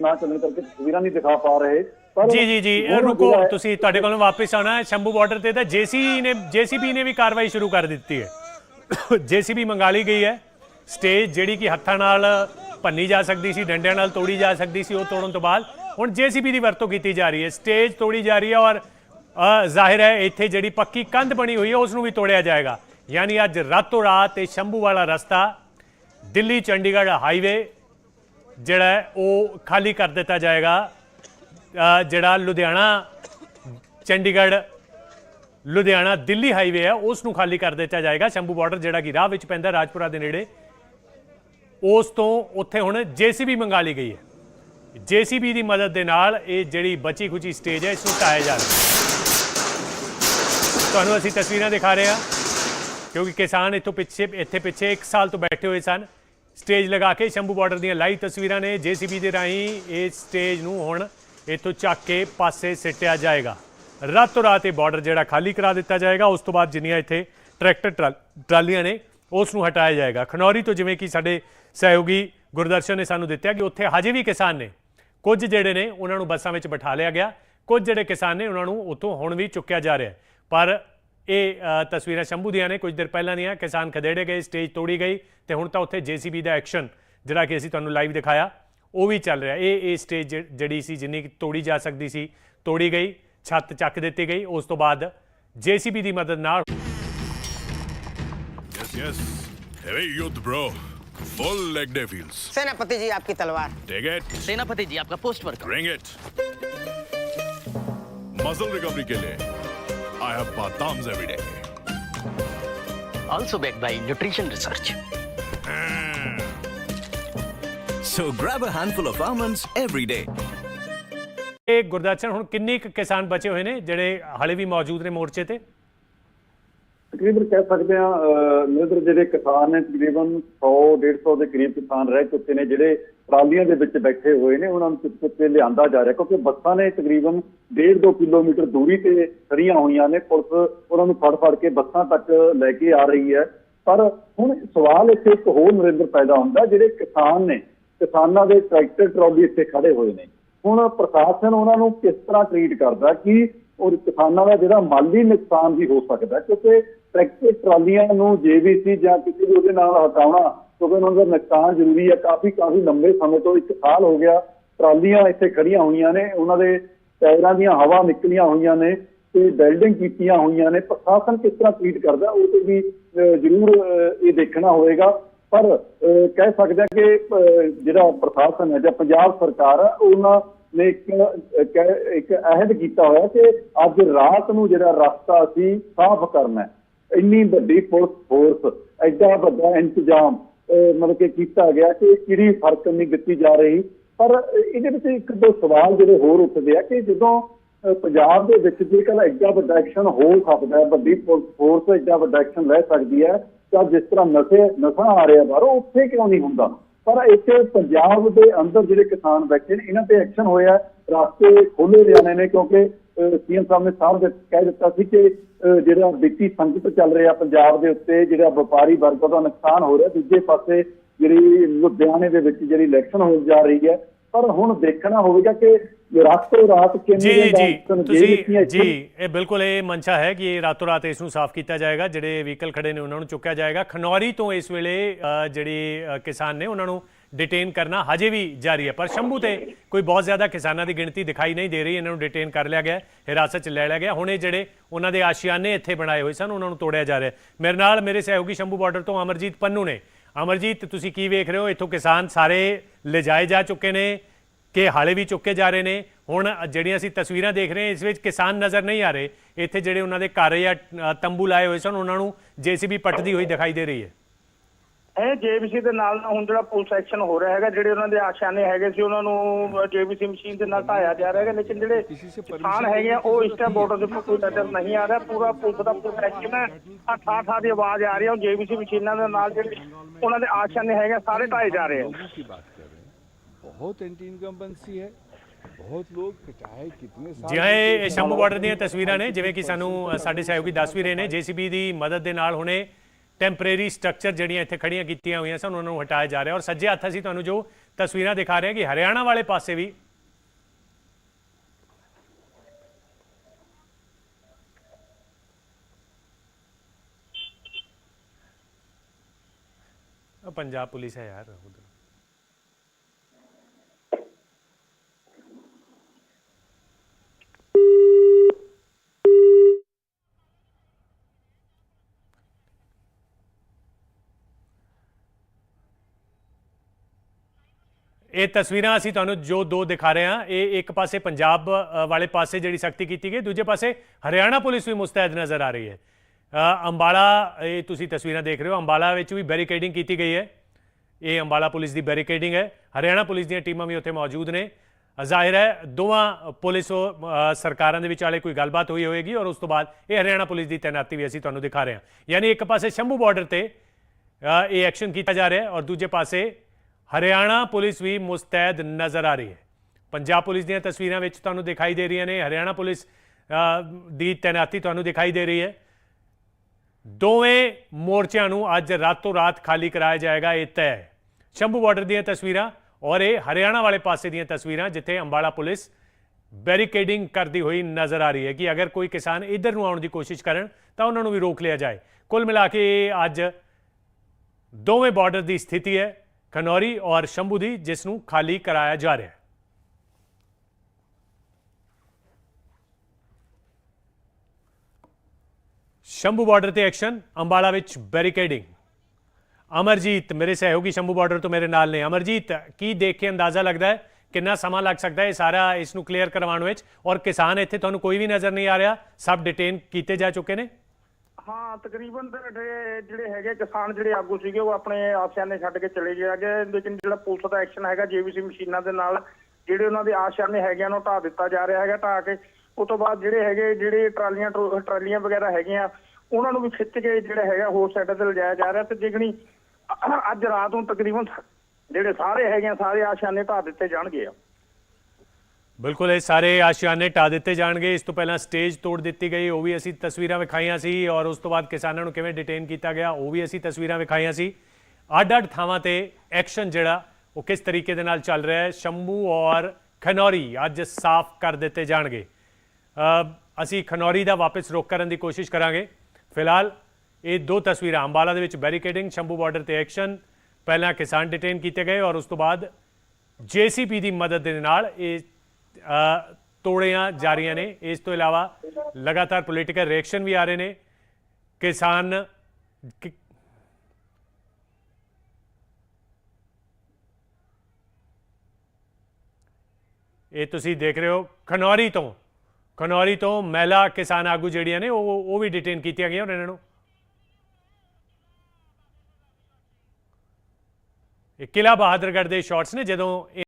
ਨਾ ਚੱਲਣ ਕਰਕੇ ਤਸਵੀਰਾਂ ਨਹੀਂ ਦਿਖਾ ਪਾ ਰਹੇ ਜੀ ਜੀ ਜੀ ਰੁਕੋ ਤੁਸੀਂ ਤੁਹਾਡੇ ਕੋਲੋਂ ਵਾਪਸ ਆਉਣਾ ਹੈ। ਸ਼ੰਭੂ ਬਾਰਡਰ ਤੇ ਤਾਂ ਜੇਸੀ ਨੇ ਜੇਸੀਬੀ ਨੇ ਵੀ ਕਾਰਵਾਈ ਸ਼ੁਰੂ ਕਰ ਦਿੱਤੀ ਹੈ। ਜੇਸੀਬੀ ਮੰਗਾ ਲਈ ਗਈ ਹੈ। ਸਟੇਜ ਜਿਹੜੀ ਕਿ ਹੱਥਾਂ ਨਾਲ ਭੰਨੀ ਜਾ ਸਕਦੀ ਸੀ ਡੰਡਿਆਂ ਨਾਲ ਤੋੜੀ ਜਾ ਸਕਦੀ ਸੀ ਉਹ ਤੋੜਨ ਤੋਂ ਬਾਅਦ ਹੁਣ ਜੇਸੀਬੀ ਦੀ ਵਰਤੋਂ ਕੀਤੀ ਜਾ ਰਹੀ ਹੈ। ਸਟੇਜ ਤੋੜੀ ਜਾ ਰਹੀ ਹੈ ਔਰ ਜ਼ਾਹਿਰ ਹੈ ਇੱਥੇ ਜਿਹੜੀ ਪੱਕੀ ਕੰਧ ਬਣੀ ਹੋਈ ਹੈ ਉਸ ਨੂੰ ਵੀ ਤੋੜਿਆ ਜਾਏਗਾ। ਯਾਨੀ ਅੱਜ ਰਾਤੋਂ ਰਾਤ ਇਹ ਸ਼ੰਭੂ ਵਾਲਾ ਰਸਤਾ ਦਿੱਲੀ ਚੰਡੀਗੜ੍ਹ ਹਾਈਵੇ ਜਿਹੜਾ ਉਹ ਖਾਲੀ ਕਰ ਦਿੱਤਾ ਜਾਏਗਾ। ਜਿਹੜਾ ਲੁਧਿਆਣਾ, ਚੰਡੀਗੜ੍ਹ, ਲੁਧਿਆਣਾ, ਦਿੱਲੀ ਹਾਈਵੇ ਹੈ, ਉਸ ਨੂੰ ਖਾਲੀ ਕਰ ਦਿੱਤਾ ਜਾਏਗਾ। ਸ਼ੰਭੂ ਬਾਰਡਰ ਜਿਹੜਾ ਕਿ ਰਾਹ ਵਿੱਚ ਪੈਂਦਾ ਰਾਜਪੁਰਾ ਦੇ ਨੇੜੇ। ਉਸ ਤੋਂ ਉੱਥੇ ਹੁਣ ਜੀਸੀਬੀ ਮੰਗਾ ਲਈ ਗਈ ਹੈ। ਜੀਸੀਬੀ ਦੀ ਮਦਦ ਦੇ ਨਾਲ ਇਹ ਜਿਹੜੀ ਬਚੀ ਖੁਚੀ ਸਟੇਜ ਹੈ ਇਸ ਨੂੰ ਢਾਇਆ ਜਾ ਰਿਹਾ ਤੁਹਾਨੂੰ ਅਸੀਂ ਤਸਵੀਰਾਂ ਦਿਖਾ ਰਹੇ ਹਾਂ, ਕਿਉਂਕਿ ਕਿਸਾਨ ਇੱਥੋਂ ਪਿੱਛੇ, ਇੱਥੇ ਪਿੱਛੇ 1 ਸਾਲ ਤੋਂ ਬੈਠੇ ਹੋਏ ਸਨ। ਸਟੇਜ ਲਗਾ ਕੇ ਸ਼ੰਭੂ ਬਾਰਡਰ ਦੀਆਂ ਲਾਈਵ ਤਸਵੀਰਾਂ ਨੇ ਜੀਸੀਬੀ ਦੇ ਰਾਹੀਂ ਇਹ ਸਟੇਜ ਨੂੰ ਹੁਣ ਇੱਥੋਂ ਚੱਕ ਕੇ ਪਾਸੇ ਸਿੱਟਿਆ ਜਾਏਗਾ। ਰਾਤੋਂ ਰਾਤ ਇਹ ਬਾਰਡਰ ਜਿਹੜਾ ਖਾਲੀ ਕਰਾ ਦਿੱਤਾ ਜਾਏਗਾ। ਉਸ ਤੋਂ ਬਾਅਦ ਜਿੰਨੀਆਂ ਇੱਥੇ ਟਰੈਕਟਰ ਟਰਾ- ਟਰਾਲੀਆਂ ਨੇ, ਉਸ ਨੂੰ ਹਟਾਇਆ ਜਾਏਗਾ। ਖਨੌਰੀ ਤੋਂ ਜਿਵੇਂ ਕਿ ਸਾਡੇ ਸਹਿਯੋਗੀ ਗੁਰਦਰਸ਼ਨ ਨੇ ਸਾਨੂੰ ਦਿੱਤਾ ਕਿ ਉੱਥੇ ਹਜੇ ਵੀ ਕਿਸਾਨ ਨੇ। ਕੁਝ ਜਿਹੜੇ ਨੇ, ਉਹਨਾਂ ਨੂੰ ਬੱਸਾਂ ਵਿੱਚ ਬਿਠਾ ਲਿਆ ਗਿਆ। ਕੁਝ ਜਿਹੜੇ ਕਿਸਾਨ ਨੇ, ਉਹਨਾਂ ਨੂੰ ਉੱਥੋਂ ਹੁਣ ਵੀ ਚੁੱਕਿਆ ਜਾ ਰਿਹਾ ਪਰ ਇਹ ਅ, ਤਸਵੀਰਾਂ ਸ਼ੰਭੂ ਦੀਆਂ ਨੇ ਕੁਝ ਦਿਨ ਪਹਿਲਾਂ ਦੀਆਂ ਕਿਸਾਨ ਖਦੇੜੇ ਗਏ ਸਟੇਜ ਤੋੜੀ ਗਈ ਤੇ ਹੁਣ ਤਾਂ ਉੱਥੇ ਜੀਸੀਬੀ ਦਾ ਐਕਸ਼ਨ ਜਿਹੜਾ ਕਿ ਅਸੀਂ ਤੁਹਾਨੂੰ ਲਾਈਵ ਦਿਖਾਇਆ ਉਹ ਵੀ ਚੱਲ ਰਿਹਾ ਇਹ ਇਹ ਸਟੇਜ ਜ- ਜਿਹੜੀ ਸੀ ਜਿੰਨੀ ਕੁ ਤੋੜੀ ਜਾ ਸਕਦੀ ਸੀ ਤੋੜੀ ਗਈ ਛੱਤ ਚੱਕ ਦਿੱਤੀ ਗਈ ਉਸ ਤੋਂ ਬਾਅਦ ਜੀਸੀਬੀ ਦੀ ਮਦਦ ਨਾਲ Yes, yes. Heavy youth, bro. Full leg day feels. सेनापति जी आपकी तलवार Take it. सेनापति जी आपका post work Bring it. Muscle recovery के लिए I have badams every day. Also backed by nutrition research. So grab a handful of almonds every day. ਇਹ ਗੁਰਦਰਸ਼ਨ ਹੁਣ ਕਿੰਨੇ ਕੁ ਕਿਸਾਨ ਬਚੇ ਹੋਏ ਨੇ ਜਿਹੜੇ ਹਾਲੇ ਵੀ ਮੌਜੂਦ ਨੇ ਮੋਰਚੇ ਤੇ ਤਕਰੀਬਨ ਕਹਿ ਸਕਦੇ ਆ ਨਿਰਦਰ ਜਿਹੜੇ ਕਿਸਾਨ ਨੇ ਤਕਰੀਬਨ 100 150 ਦੇ ਕਰੀਬ ਕਿਸਾਨ ਰਹਿ ਚੁੱਕੇ ਨੇ ਜਿਹੜੇ ਟਰਾਲੀਆਂ ਦੇ ਵਿੱਚ ਬੈਠੇ ਹੋਏ ਨੇ, ਉਹਨਾਂ ਨੂੰ ਚੁੱਪ ਚੁੱਕ ਕੇ ਲਿਆਂਦਾ ਜਾ ਰਿਹਾ, ਕਿਉਂਕਿ ਬੱਸਾਂ ਨੇ ਤਕਰੀਬਨ 1.5 ਕਿਲੋਮੀਟਰ ਦੂਰੀ ਤੇ ਖੜੀਆਂ ਹੋਈਆਂ ਨੇ, ਪੁਲਿਸ ਉਹਨਾਂ ਨੂੰ ਫੜ ਫੜ ਕੇ ਬੱਸਾਂ ਤੱਕ ਲੈ ਕੇ ਆ ਰਹੀ ਹੈ। ਪਰ ਹੁਣ ਸਵਾਲ ਇੱਥੇ ਇੱਕ ਹੋਰ ਨਰਿੰਦਰ ਪੈਦਾ ਹੁੰਦਾ, ਜਿਹੜੇ ਕਿਸਾਨ ਨੇ, ਕਿਸਾਨਾਂ ਦੇ ਟਰੈਕਟਰ ਟਰਾਲੀ ਇੱਥੇ ਖੜੇ ਹੋਏ ਨੇ। ਹੁਣ ਪ੍ਰਸ਼ਾਸਨ ਉਹਨਾਂ ਨੂੰ ਕਿਸ ਤਰ੍ਹਾਂ ਟਰੀਟ ਕਰਦਾ ਕਿ ਉਹ ਕਿਸਾਨਾਂ ਦਾ ਜਿਹੜਾ ਮਾਲੀ ਨੁਕਸਾਨ ਵੀ ਹੋ ਸਕਦਾ ਕਿਉਂਕਿ ਟਰੈਕਟਰ ਟਰਾਲੀਆਂ ਨੂੰ ਜੇਬੀਸੀ ਜਾਂ ਕਿਸੇ ਵੀ ਉਹਦੇ ਨਾਲ ਹਟਾਉਣਾ ਕਿਉਂਕਿ ਉਹਨਾਂ ਦਾ ਨੁਕਸਾਨ ਜ਼ਰੂਰੀ ਹੈ ਕਾਫੀ ਕਾਫੀ ਲੰਬੇ ਸਮੇਂ ਤੋਂ ਇੱਕ ਸਾਲ ਹੋ ਗਿਆ ਟਰਾਲੀਆਂ ਇੱਥੇ ਖੜੀਆਂ ਹੋਈਆਂ ਨੇ ਉਹਨਾਂ ਦੇ ਟਾਇਰਾਂ ਦੀਆਂ ਹਵਾ ਨਿਕਲੀਆਂ ਹੋਈਆਂ ਨੇ ਤੇ ਬਿਲਡਿੰਗ ਕੀਤੀਆਂ ਹੋਈਆਂ ਨੇ ਪ੍ਰਸ਼ਾਸਨ ਕਿਸ ਤਰ੍ਹਾਂ ਟਰੀਟ ਕਰਦਾ ਉਹ ਤੇ ਵੀ ਅਹ, ਜ਼ਰੂਰ ਇਹ ਦੇਖਣਾ ਹੋਏਗਾ ਪਰ ਕਹਿ ਸਕਦੇ ਹਾਂ ਕਿ ਅਹ, ਜਿਹੜਾ ਪ੍ਰਸ਼ਾਸਨ ਹੈ ਜਾਂ ਪੰਜਾਬ ਸਰਕਾਰ ਹੈ ਉਹਨਾਂ ਨੇ ਇੱਕ ਕਹਿ- ਇੱਕ ਅਹਿਦ ਕੀਤਾ ਹੋਇਆ ਕਿ ਅੱਜ ਰਾਤ ਨੂੰ ਜਿਹੜਾ ਰਸਤਾ ਸੀ ਸਾਫ਼ ਕਰਨਾ ਹੈ। ਇੰਨੀ ਵੱਡੀ ਪੁਲਿਸ ਫੋਰਸ ਐਡਾ ਵੱਡਾ ਇੰਤਜ਼ਾਮ ਮਤਲਬ ਕਿ ਕੀਤਾ ਗਿਆ ਕਿ ਕਿਹੜੀ ਫ਼ਰਕ ਨਹੀਂ ਦਿੱਤੀ ਜਾ ਰਹੀ। ਪਰ ਇਹਦੇ ਵਿੱਚ ਇੱਕ ਦੋ ਸਵਾਲ ਜਿਹੜੇ ਹੋਰ ਉੱਠਦੇ ਆ ਕਿ ਜਦੋਂ ਪੰਜਾਬ ਦੇ ਵਿੱਚ ਜੇਕਰ ਐਡਾ ਵੱਡਾ ਐਕਸ਼ਨ ਹੋ ਸਕਦਾ ਹੈ, ਵੱਡੀ ਪੁਲਿਸ ਫੋਰਸ ਐਡਾ ਵੱਡਾ ਐਕਸ਼ਨ ਲੈ ਸਕਦੀ ਹੈ ਤਾਂ ਜਿਸ ਤਰ੍ਹਾਂ ਨਸ਼ੇ, ਨਸ਼ਾ ਆ ਰਿਹਾ ਬਾਹਰੋਂ, ਉੱਥੇ ਕਿਉਂ ਨਹੀਂ ਹੁੰਦਾ? ਪਰ ਇੱਥੇ ਪੰਜਾਬ ਦੇ ਅੰਦਰ ਜਿਹੜੇ ਕਿਸਾਨ ਬੈਠੇ ਨੇ, ਇਹਨਾਂ ਤੇ ਐਕਸ਼ਨ ਹੋਇਆ, ਰਸਤੇ ਖੋਲੇ ਲਿਆਣੇ ਨੇ ਕਿਉਂਕਿ ਸੀਐਮ ਸਾਹਿਬ ਨੇ ਦਿੱਤ- ਕਹਿ ਦਿੱਤਾ ਸੀ ਕਿ ਜਿਹੜਾ ਵਿੱਤੀ ਸੰਕਟ ਚੱਲ ਰਿਹਾ ਪੰਜਾਬ ਦੇ ਉੱਤੇ ਜਿਹੜਾ ਵਪਾਰੀ ਵਰਗ ਦਾ ਨੁਕਸਾਨ ਹੋ ਰਿਹਾ ਦੂਜੇ ਪਾਸੇ ਜਿਹੜੀ ਲੁਧਿਆਣੇ ਦੇ ਵਿੱਚ ਜਿਹੜੀ ਇਲੈਕਸ਼ਨ ਹੋਣ ਜਾ ਰਹੀ ਹੈ ਪਰ ਹੁਣ ਦੇਖਣਾ ਹੋਵੇਗਾ ਕਿ ਰਾਤੋਂ ਰਾਤ ਕਿੰਨੇ ਜੀ ਜੀ ਜੀ ਤੁਸੀਂ ਇਹ ਬਿਲਕੁਲ ਇਹ ਮਨਸ਼ਾ ਹੈ ਕਿ ਇਹ ਰਾਤੋਂ ਰਾਤ ਇਸ ਨੂੰ ਸਾਫ਼ ਕੀਤਾ ਜਾਏਗਾ ਜਿਹੜੇ ਵਹੀਕਲ ਖੜੇ ਨੇ ਉਹਨਾਂ ਨੂੰ ਚੁੱਕਿਆ ਜਾਏਗਾ। ਖਨੌਰੀ ਤੋਂ ਇਸ ਵੇਲੇ ਜਿਹੜੀ ਕਿਸਾਨ ਨੇ ਉਹਨਾਂ ਨੂੰ ਡਿਟੇਨ ਕਰਨਾ ਹਜੇ ਵੀ ਜਾਰੀ ਹੈ। ਪਰ ਸ਼ੰਭੂ ਤੇ ਕੋਈ ਬਹੁਤ ਜ਼ਿਆਦਾ ਕਿਸਾਨਾਂ ਦੀ ਗਿਣਤੀ ਦਿਖਾਈ ਨਹੀਂ ਦੇ ਰਹੀ, ਇਹਨਾਂ ਨੂੰ ਡਿਟੇਨ ਕਰ ਲਿਆ ਗਿਆ ਹਿਰਾਸਤ 'ਚ ਲੈ ਲਿਆ ਗਿਆ। ਹੁਣ ਇਹ ਜਿਹੜੇ ਉਹਨਾਂ ਦੇ ਆਸ਼ੀਆਨੇ ਇੱਥੇ ਬਣਾਏ ਹੋਏ ਸਨ, ਉਹਨਾਂ ਨੂੰ ਤੋੜਿਆ ਜਾ ਰਿਹਾ ਮੇਰੇ ਨਾਲ ਮੇਰੇ ਸਹਿਯੋਗੀ ਸ਼ੰਭੂ ਬਾਰਡਰ ਤੋਂ ਅਮਰਜੀਤ ਪੰਨੂ ਨੇ। ਅਮਰਜੀਤ, ਤੁਸੀਂ ਕੀ ਵੇਖ ਰਹੇ ਹੋ? ਇੱਥੋਂ ਕਿਸਾਨ ਸਾਰੇ ਲਿਜਾਏ ਜਾ ਚੁੱਕੇ ਨੇ ਕਿ ਹਾਲੇ ਵੀ ਚੁੱਕੇ ਜਾ ਰਹੇ ਨੇ? ਹੁਣ ਜਿਹੜੀਆਂ ਅਸੀਂ ਤਸਵੀਰਾਂ ਦੇਖ ਰਹੇ ਹਾਂ, ਇਸ ਵਿੱਚ ਕਿਸਾਨ ਨਜ਼ਰ ਨਹੀਂ ਆ ਰਹੇ। ਇੱਥੇ ਜਿਹੜੇ ਉਹਨਾਂ ਦੇ ਘਰ ਜਾਂ ਤੰਬੂ ਲਾਏ ਹੋਏ ਸਨ, ਉਹਨਾਂ ਨੂੰ ਜੀਸੀਬੀ ਪੱਟਦੀ ਹੋਈ ਦਿਖਾਈ ਦੇ ਰਹੀ ਹੈ। ਹੈ ਜੇਬੀਸੀ ਦੇ ਨਾਲ ਨਾ ਹੁਣ ਜਿਹੜਾ ਪੁਲਿਸ ਐਕਸ਼ਨ ਹੋ ਰਿਹਾ ਹੈਗਾ ਜਿਹੜੇ ਉਹਨਾਂ ਦੇ ਆਸ਼ਾਨੇ ਹੈਗੇ ਸੀ ਉਹਨਾਂ ਨੂੰ ਜੇਬੀਸੀ ਮਸ਼ੀਨ ਦੇ ਨਾਲ ਢਾਇਆ ਜਾ ਰਿਹਾ ਹੈ ਲੇਕਿਨ ਜਿਹੜੇ ਕਿਸਾਨ ਹੈਗੇ ਆ ਉਹ ਇਸ ਟਾਈਮ ਬਾਰਡਰ ਦੇ ਉੱਪਰ ਕੋਈ ਨਜ਼ਰ ਨਹੀਂ ਆ ਰਿਹਾ ਪੂਰਾ ਪੁਲਿਸ ਦਾ ਪੁਲਿਸ ਐਕਸ਼ਨ ਹੈ। ਆ ਠਾ ਠਾ ਦੀ ਆਵਾਜ਼ ਆ ਰਹੀ ਹੈ ਉਹ ਜੇਬੀਸੀ ਮਸ਼ੀਨਾਂ ਦੇ ਨਾਲ ਜਿਹੜੇ ਉਹਨਾਂ ਦੇ ਆਸ਼ਾਨੇ ਹੈਗੇ ਸਾਰੇ ਢਾਏ ਜਾ ਰਹੇ ਆ। ਬਹੁਤ ਐਂਟੀ ਇਨਕੰਬੈਂਸੀ ਹੈ। ਬਹੁਤ ਲੋਕ ਪਟਾਏ ਕਿਤਨੇ ਸਾਲ ਜੀ ਇਹ ਸ਼ੰਭੂ ਬਾਰਡਰ ਦੀਆਂ ਤਸਵੀਰਾਂ ਨੇ ਜਿਵੇਂ ਕਿ ਸਾਨੂੰ ਸਾਡੇ ਸਹਿਯੋਗੀ ਦੱਸ ਵੀ ਰਹੇ ਨੇ ਜੀਸੀਬੀ ਦੀ ਮਦਦ ਦੇ ਨਾਲ ਹੁਣੇ ਟੈਂਪਰੇਰੀ ਸਟਰਕਚਰ ਜਿਹੜੀਆਂ ਇੱਥੇ ਖੜੀਆਂ ਕੀਤੀਆਂ ਹੋਈਆਂ ਸਨ ਉਹਨਾਂ ਨੂੰ ਹਟਾਇਆ ਜਾ ਰਿਹਾ ਔਰ ਸੱਜੇ ਹੱਥ ਅਸੀਂ ਤੁਹਾਨੂੰ ਜੋ ਤਸਵੀਰਾਂ ਦਿਖਾ ਰਹੇ ਹਾਂ ਕਿ ਹਰਿਆਣਾ ਵਾਲੇ ਪਾਸੇ ਵੀ ਅ, ਪੰਜਾਬ ਪੁਲਿਸ ਹੈ ਯਾਰ ਇਹ ਤਸਵੀਰਾਂ ਅਸੀਂ ਤੁਹਾਨੂੰ ਜੋ ਦੋ ਦਿਖਾ ਰਹੇ ਹਾਂ ਇਹ ਇੱਕ ਪਾਸੇ ਪੰਜਾਬ ਵਾਲੇ ਪਾਸੇ ਜਿਹੜੀ ਸਖਤੀ ਕੀਤੀ ਗਈ ਦੂਜੇ ਪਾਸੇ ਹਰਿਆਣਾ ਪੁਲਿਸ ਵੀ ਮੁਸਤੈਦ ਨਜ਼ਰ ਆ ਰਹੀ ਹੈ। ਅੰਬਾਲਾ ਇਹ ਤੁਸੀਂ ਤਸਵੀਰਾਂ ਦੇਖ ਰਹੇ ਹੋ ਅੰਬਾਲਾ ਵਿੱਚ ਵੀ ਬੈਰੀਕੇਡਿੰਗ ਕੀਤੀ ਗਈ ਹੈ। ਇਹ ਅੰਬਾਲਾ ਪੁਲਿਸ ਦੀ ਬੈਰੀਕੇਡਿੰਗ ਹੈ। ਹਰਿਆਣਾ ਪੁਲਿਸ ਦੀਆਂ ਟੀਮਾਂ ਵੀ ਉੱਥੇ ਮੌਜੂਦ ਨੇ। ਜ਼ਾਹਿਰ ਹੈ ਦੋਵਾਂ ਪੁਲਿਸ ਔਰ, ਸਰਕਾਰਾਂ ਦੇ ਵਿਚਾਲੇ ਕੋਈ ਗੱਲਬਾਤ ਹੋਈ ਹੋਵੇਗੀ ਔਰ ਉਸ ਤੋਂ ਬਾਅਦ ਇਹ ਹਰਿਆਣਾ ਪੁਲਿਸ ਦੀ ਤਾਇਨਾਤੀ ਵੀ ਅਸੀਂ ਤੁਹਾਨੂੰ ਦਿਖਾ ਰਹੇ ਹਾਂ। ਯਾਨੀ ਇੱਕ ਪਾਸੇ ਸ਼ੰਭੂ ਬਾਰਡਰ ਤੇ ਇਹ ਐਕਸ਼ਨ ਕੀਤਾ ਜਾ ਰਿਹਾ ਹੈ ਔਰ ਦੂਜੇ ਪਾਸੇ ਹਰਿਆਣਾ ਪੁਲਿਸ ਵੀ ਮੁਸਤੈਦ ਨਜ਼ਰ ਆ ਰਹੀ ਹੈ। ਪੰਜਾਬ ਪੁਲਿਸ ਦੀਆਂ ਤਸਵੀਰਾਂ ਵਿੱਚ ਤੁਹਾਨੂੰ ਦਿਖਾਈ ਦੇ ਰਹੀਆਂ ਨੇ। ਹਰਿਆਣਾ ਪੁਲਿਸ ਦੀ ਤੈਨਾਤੀ ਤੁਹਾਨੂੰ ਦਿਖਾਈ ਦੇ ਰਹੀ ਹੈ। ਦੋਵੇਂ ਮੋਰਚਿਆਂ ਨੂੰ ਅੱਜ ਰਾਤੋਂ ਰਾਤ ਖਾਲੀ ਕਰਾਇਆ ਜਾਏਗਾ। ਇਹ ਤੈਅ ਸ਼ੰਭੂ ਬਾਰਡਰ ਦੀਆਂ ਤਸਵੀਰਾਂ ਔਰ ਇਹ ਹਰਿਆਣਾ ਵਾਲੇ ਪਾਸੇ ਦੀਆਂ ਤਸਵੀਰਾਂ, ਜਿੱਥੇ ਅੰਬਾਲਾ ਪੁਲਿਸ ਬੈਰੀਕੇਡਿੰਗ ਕਰਦੀ ਹੋਈ ਨਜ਼ਰ ਆ ਰਹੀ ਹੈ ਕਿ ਅਗਰ ਕੋਈ ਕਿਸਾਨ ਇੱਧਰ ਨੂੰ ਆਉਣ ਦੀ ਕੋਸ਼ਿਸ਼ ਕਰਨ, ਤਾਂ ਉਹਨਾਂ ਨੂੰ ਵੀ ਰੋਕ ਲਿਆ ਜਾਏ। ਕੁੱਲ ਮਿਲਾ ਕੇ ਇਹ ਅੱਜ ਦੋਵੇਂ ਬਾਰਡਰ ਦੀ ਸਥਿਤੀ ਹੈ। ਖਨੌਰੀ ਔਰ ਸ਼ੰਭੂ ਦੀ ਜਿਸ ਨੂੰ ਖਾਲੀ ਕਰਾਇਆ ਜਾ ਰਿਹਾ ਹੈ। ਸ਼ੰਭੂ ਬਾਰਡਰ ਤੇ ਐਕਸ਼ਨ, ਅੰਬਾਲਾ ਵਿੱਚ ਬੈਰੀਕੇਡਿੰਗ। ਅਮਰਜੀਤ, ਮੇਰੇ ਸਹਿਯੋਗੀ ਸ਼ੰਭੂ ਬਾਰਡਰ ਤੋਂ ਮੇਰੇ ਨਾਲ ਨੇ। ਅਮਰਜੀਤ, ਕੀ ਦੇਖ ਕੇ ਅੰਦਾਜ਼ਾ ਲੱਗਦਾ ਹੈ? ਕਿੰਨਾ ਸਮਾਂ ਲੱਗ ਸਕਦਾ ਹੈ ਇਹ ਸਾਰਾ ਇਸ ਨੂੰ ਕਲੀਅਰ ਕਰਵਾਉਣ ਵਿੱਚ? ਔਰ ਕਿਸਾਨ ਇੱਥੇ ਤੁਹਾਨੂੰ ਕੋਈ ਵੀ ਨਜ਼ਰ ਨਹੀਂ ਆ ਰਿਹਾ? ਸਭ ਡਿਟੇਨ ਕੀਤੇ ਜਾ ਚੁੱਕੇ ਨੇ। ਹਾਂ ਤਕਰੀਬਨ ਜਿਹੜੇ ਹੈਗੇ ਕਿਸਾਨ ਜਿਹੜੇ ਆਗੂ ਸੀਗੇ ਉਹ ਆਪਣੇ ਆਸਿਆਨੇ ਛੱਡ ਕੇ ਚਲੇ ਗਏ ਹੈਗੇ। ਲੇਕਿਨ ਜਿਹੜਾ ਪੁਲਿਸ ਦਾ ਐਕਸ਼ਨ ਹੈਗਾ ਜੀਵੀਸੀ ਮਸ਼ੀਨਾਂ ਦੇ ਨਾਲ ਜਿਹੜੇ ਉਹਨਾਂ ਦੇ ਆਸਿਆਨੇ ਹੈਗੇ ਨੂੰ ਢਾ ਦਿੱਤਾ ਜਾ ਰਿਹਾ ਹੈਗਾ ਢਾ ਕੇ ਉਸ ਤੋਂ ਬਾਅਦ ਜਿਹੜੇ ਹੈਗੇ ਜਿਹੜੇ ਟਰਾਲੀਆਂ ਟਰੋ- ਟਰਾਲੀਆਂ ਵਗੈਰਾ ਹੈਗੀਆਂ ਉਹਨਾਂ ਨੂੰ ਵੀ ਖਿੱਚ ਕੇ ਜਿਹੜਾ ਹੈਗਾ ਹੋਰ ਸਾਈਡ ਤੇ ਲਿਜਾਇਆ ਜਾ ਰਿਹਾ। ਤੇ ਜਿਗਣੀ ਅੱਜ ਰਾਤ ਨੂੰ ਤਕਰੀਬਨ ਜਿਹੜੇ ਸਾਰੇ ਹੈਗੇ ਆ, ਸਾਰੇ ਆਸ਼ਾਨੇ ਢਾ ਦਿੱਤੇ ਜਾਣਗੇ ਆ। ਬਿਲਕੁਲ, ਇਹ ਸਾਰੇ ਆਸ਼ਿਆਨੇ ਢਾ ਦਿੱਤੇ ਜਾਣਗੇ। ਇਸ ਤੋਂ ਪਹਿਲਾਂ ਸਟੇਜ ਤੋੜ ਦਿੱਤੀ ਗਈ, ਉਹ ਵੀ ਅਸੀਂ ਤਸਵੀਰਾਂ ਵਿਖਾਈਆਂ ਸੀ ਔਰ ਉਸ ਤੋਂ ਬਾਅਦ ਕਿਸਾਨਾਂ ਨੂੰ ਕਿਵੇਂ ਡਿਟੇਨ ਕੀਤਾ ਗਿਆ, ਉਹ ਵੀ ਅਸੀਂ ਤਸਵੀਰਾਂ ਵਿਖਾਈਆਂ ਸੀ। ਅੱਡ-ਅੱਡ ਥਾਵਾਂ ਤੇ ਐਕਸ਼ਨ ਜਿਹੜਾ, ਉਹ ਕਿਸ ਤਰੀਕੇ ਦੇ ਨਾਲ ਚੱਲ ਰਿਹਾ ਹੈ? ਸ਼ੰਭੂ ਔਰ ਖਨੌਰੀ ਅੱਜ ਸਾਫ਼ ਕਰ ਦਿੱਤੇ ਜਾਣਗੇ। ਅਸੀਂ ਖਨੌਰੀ ਦਾ ਵਾਪਸ ਰੁਕ ਕਰਨ ਦੀ ਕੋਸ਼ਿਸ਼ ਕਰਾਂਗੇ। ਫਿਲਹਾਲ, ਇਹ ਦੋ ਤਸਵੀਰਾਂ ਅੰਬਾਲਾ ਦੇ ਵਿੱਚ ਬੈਰੀਕੇਡਿੰਗ ਸ਼ੰਭੂ ਬਾਰਡਰ ਤੇ ਐਕਸ਼ਨ ਪਹਿਲਾਂ ਕਿਸਾਨ ਡਿਟੇਨ ਕੀਤੇ ਗਏ ਔਰ ਉਸ ਤੋਂ ਬਾਅਦ ਜੀਸੀਪੀ ਦੀ ਮਦਦ ਦੇ ਨਾਲ ਇਹ ਤੋੜੀਆਂ ਜਾ ਰਹੀਆਂ ਨੇ। ਇਸ ਤੋਂ ਇਲਾਵਾ ਲਗਾਤਾਰ ਪੋਲੀਟੀਕਲ ਰਿਐਕਸ਼ਨ ਵੀ ਆ ਰਹੇ ਨੇ। ਕਿਸਾਨ ਇਹ ਤੁਸੀਂ ਦੇਖ ਰਹੇ ਹੋ ਖਨੌਰੀ ਤੋਂ। ਖਨੌਰੀ ਤੋਂ ਮਹਿਲਾ ਕਿਸਾਨ ਆਗੂ ਜਿਹੜੀਆਂ ਨੇ, ਉਹ ਉਹ ਵੀ ਡਿਟੇਨ ਕੀਤੀਆਂ ਗਈਆਂ ਉਹਨਾਂ ਨੂੰ ਇਹ ਕਿਲਾ ਬਹਾਦਰਗੜ੍ਹ ਦੇ ਸ਼ਾਟਸ ਨੇ, ਜਦੋਂ ਇਹ